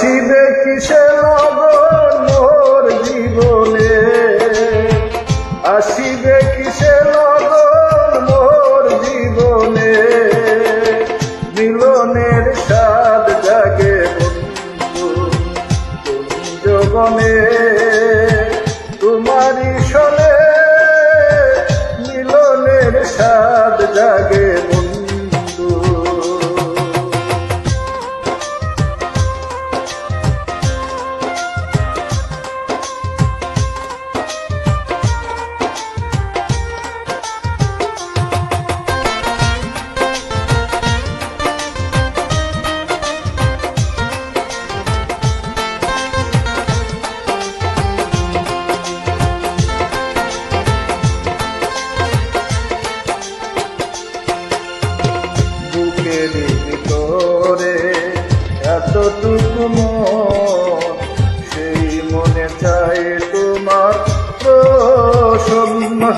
আসিবে কিসে লগন মোর জীবনে? আসিবে কিসে লগন মোর জীবনে? মিলনের স্বাদ জাগে জগনে তোমারই সনে মিলনের স্বাদ জাগে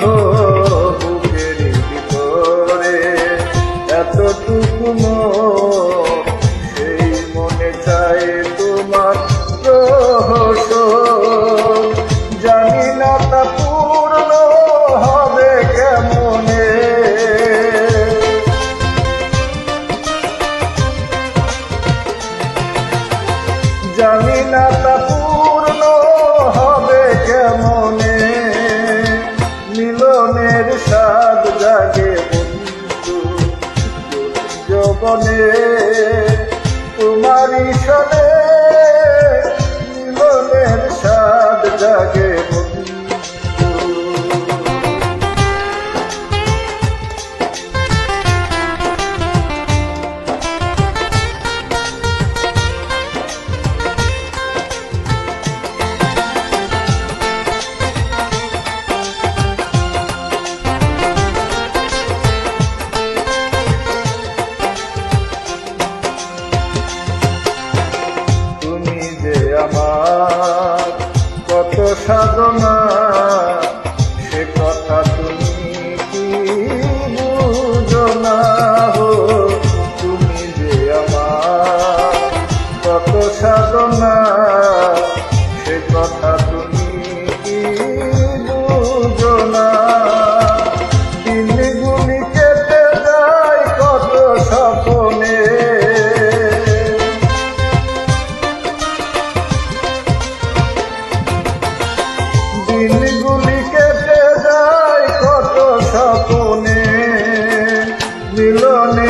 বুকের ভিতরে, এতটুকু সেই মনে চাই তোমার প্রহসন জানি না তা পূর্ণ হবে কেমনে। জানি না তা যৌবনে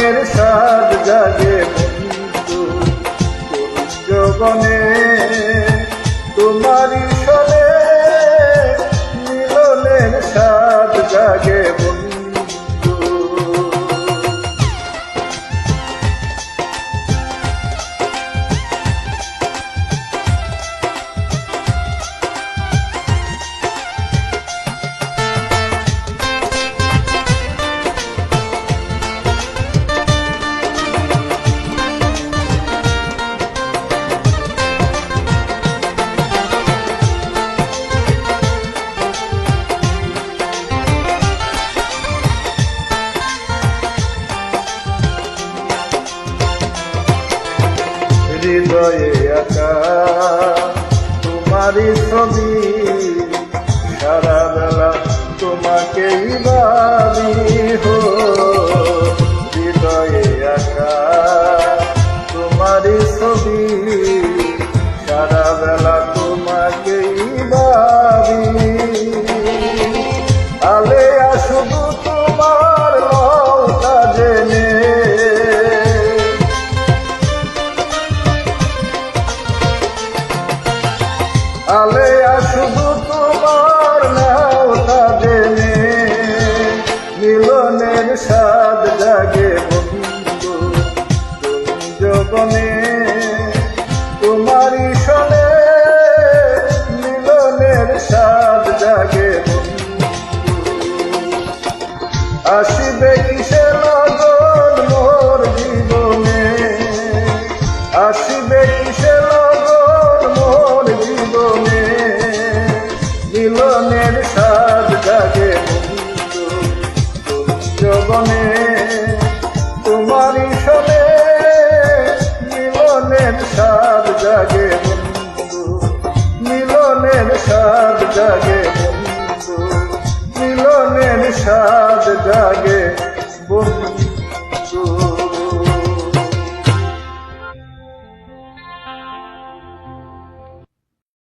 মিলনের স্বাদ জাগে বন্ধু যৌবনে হৃদয়ে একা। তোমারই ছবি সারা বেলা তোমাকেই ভাবি হো। হৃদয়ে একা। তোমারই ছবি সারা বেলা স্বাদ জাগে বন্ধু। তুমি আসলে মিলনের সার জাগে বন্ধু মিলনের সার জাগে বন্ধু মিলনের সার জাগে বন্ধু।